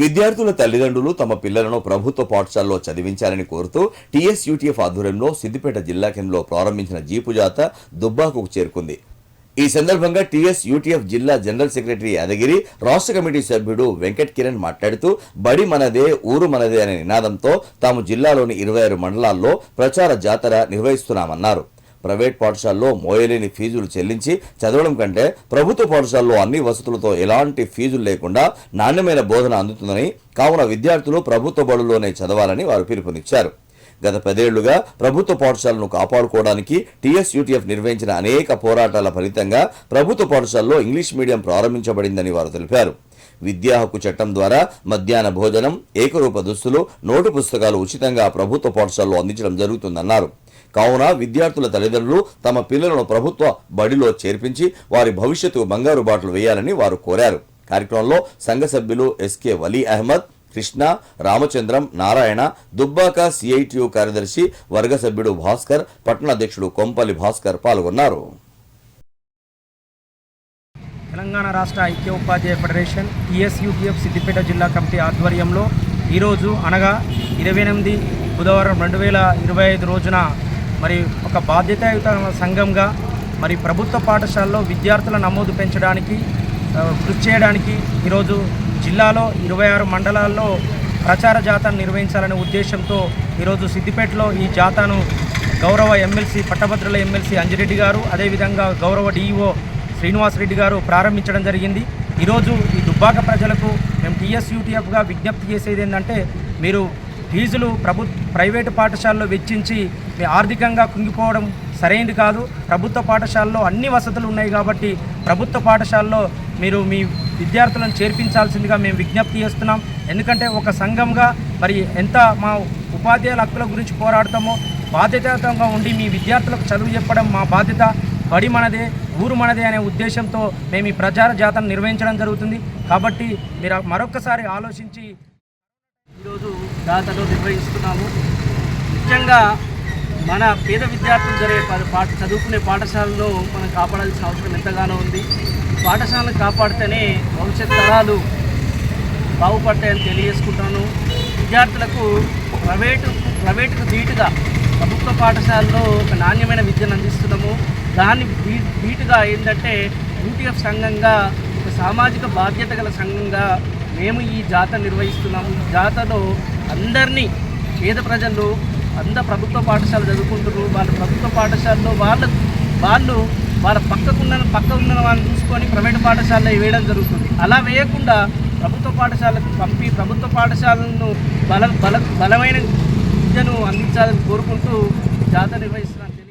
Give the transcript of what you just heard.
విద్యార్థుల తల్లిదండ్రులు తమ పిల్లలను ప్రభుత్వ పాఠశాలలో చదివించాలని కోరుతూ టీఎస్యూటీఎఫ్ ఆధ్వర్యంలో సిద్దిపేట జిల్లా కేంద్రంలో ప్రారంభించిన జీపు జాత దుబ్బాకుకు చేరుకుంది. ఈ సందర్భంగా టీఎస్ యూటీఎఫ్ జిల్లా జనరల్ సెక్రటరీ యాదగిరి రాష్ట్ర కమిటీ సభ్యుడు వెంకట్ కిరణ్ మాట్లాడుతూ బడి మనదే ఊరు మనదే అనే నినాదంతో తాము జిల్లాలోని ఇరవై ఆరు మండలాల్లో ప్రచార జాతర నిర్వహిస్తున్నామన్నారు. ప్రైవేట్ పాఠశాలలో మోయలేని ఫీజులు చెల్లించి చదవడం కంటే ప్రభుత్వ పాఠశాలలో అన్ని వసతులతో ఎలాంటి ఫీజులు లేకుండా నాణ్యమైన బోధన అందుతుందని కావున విద్యార్థులు ప్రభుత్వ బడుల్లోనే చదవాలని వారు పిలుపునిచ్చారు. గత పదేళ్ళుగా ప్రభుత్వ పాఠశాలను కాపాడుకోవడానికి టీఎస్యూటీఎఫ్ నిర్వహించిన అనేక పోరాటాల ఫలితంగా ప్రభుత్వ పాఠశాలలో ఇంగ్లీష్ మీడియం ప్రారంభించబడిందని వారు తెలిపారు. విద్యా హక్కు చట్టం ద్వారా మధ్యాహ్న భోజనం ఏకరూప దుస్తులు నోటు పుస్తకాలు ఉచితంగా ప్రభుత్వ పాఠశాలలో అందించడం జరుగుతుందన్నారు. కావున విద్యార్థుల తల్లిదండ్రులు తమ పిల్లలను ప్రభుత్వ బడిలో చేర్పించి వారి భవిష్యత్తుకు బంగారు బాటలు వేయాలని వారు కోరారు. కార్యక్రమంలో సంఘ సభ్యులు ఎస్కే వలీ అహ్మద్ కృష్ణ రామచంద్రం నారాయణ దుబ్బాక సిఐటియు కార్యదర్శి వర్గ సభ్యుడు భాస్కర్ పట్టణాధ్యక్షుడు కొంపల్లి భాస్కర్ పాల్గొన్నారు. తెలంగాణ రాష్ట్ర ఐక్య ఉపాధ్యాయ ఫెడరేషన్ టీఎస్యూపీఎఫ్ సిద్దిపేట జిల్లా కమిటీ ఆధ్వర్యంలో ఈరోజు అనగా ఇరవై ఎనిమిది బుధవారం రెండు వేల ఇరవై ఐదు రోజున మరి ఒక బాధ్యతాయుత సంఘంగా మరి ప్రభుత్వ పాఠశాలలో విద్యార్థుల నమోదు పెంచడానికి కృషి చేయడానికి ఈరోజు జిల్లాలో ఇరవై ఆరు మండలాల్లో ప్రచార జాతాను నిర్వహించాలనే ఉద్దేశంతో ఈరోజు సిద్దిపేటలో ఈ జాతాను గౌరవ ఎమ్మెల్సీ పట్టభద్రుల ఎమ్మెల్సీ అంజిరెడ్డి గారు అదేవిధంగా గౌరవ డిఈఓ శ్రీనివాసరెడ్డి గారు ప్రారంభించడం జరిగింది. ఈరోజు ఈ దుబ్బాక ప్రజలకు మేము టీఎస్యూటీఎఫ్గా విజ్ఞప్తి చేసేది ఏంటంటే మీరు ఫీజులు ప్రభు ప్రైవేటు పాఠశాలలో వెచ్చించి మీ ఆర్థికంగా కుంగిపోవడం సరైనది కాదు. ప్రభుత్వ పాఠశాలలో అన్ని వసతులు ఉన్నాయి కాబట్టి ప్రభుత్వ పాఠశాలలో మీరు మీ విద్యార్థులను చేర్పించాల్సిందిగా మేము విజ్ఞప్తి చేస్తున్నాం. ఎందుకంటే ఒక సంఘంగా మరి ఎంత మా ఉపాధ్యాయుల హక్కుల గురించి పోరాడతామో బాధ్యతంగా ఉండి మీ విద్యార్థులకు చదువు చెప్పడం మా బాధ్యత. బడి మనదే ఊరు మనదే అనే ఉద్దేశంతో మేము ఈ ప్రచార జాతను నిర్వహించడం జరుగుతుంది. కాబట్టి మీరు మరొకసారి ఆలోచించి ఈరోజు జాతరలో నిర్వహిస్తున్నాము. ముఖ్యంగా మన పేద విద్యార్థులు జరిగే పాఠ చదువుకునే పాఠశాలలో మనం కాపాడాల్సిన అవసరం ఎంతగానో ఉంది. పాఠశాలను కాపాడితేనే భవిష్యత్ తరాలు బాగుపడతాయని తెలియజేసుకుంటాను. విద్యార్థులకు ప్రైవేటు ప్రైవేటుకు ధీటుగా ప్రభుత్వ పాఠశాలలో ఒక నాణ్యమైన విద్యను అందిస్తున్నాము. దాన్ని ధీటుగా ఏంటంటే యూటీఎఫ్ సంఘంగా ఒక సామాజిక బాధ్యత గల సంఘంగా మేము ఈ జాత నిర్వహిస్తున్నాము. ఈ జాతలో అందరినీ పేద ప్రజలు అంత ప్రభుత్వ పాఠశాల చదువుకుంటున్నారు. వాళ్ళ ప్రభుత్వ పాఠశాలలో వాళ్ళ వాళ్ళు వాళ్ళ పక్కకున్న పక్క ఉన్న వాళ్ళని చూసుకొని ప్రైవేట్ పాఠశాలలో వేయడం జరుగుతుంది. అలా వేయకుండా ప్రభుత్వ పాఠశాలకు పంపి ప్రభుత్వ పాఠశాలను బల బల బలమైన విద్యను అందించాలని కోరుకుంటూ జాతర నిర్వహిస్తున్నాను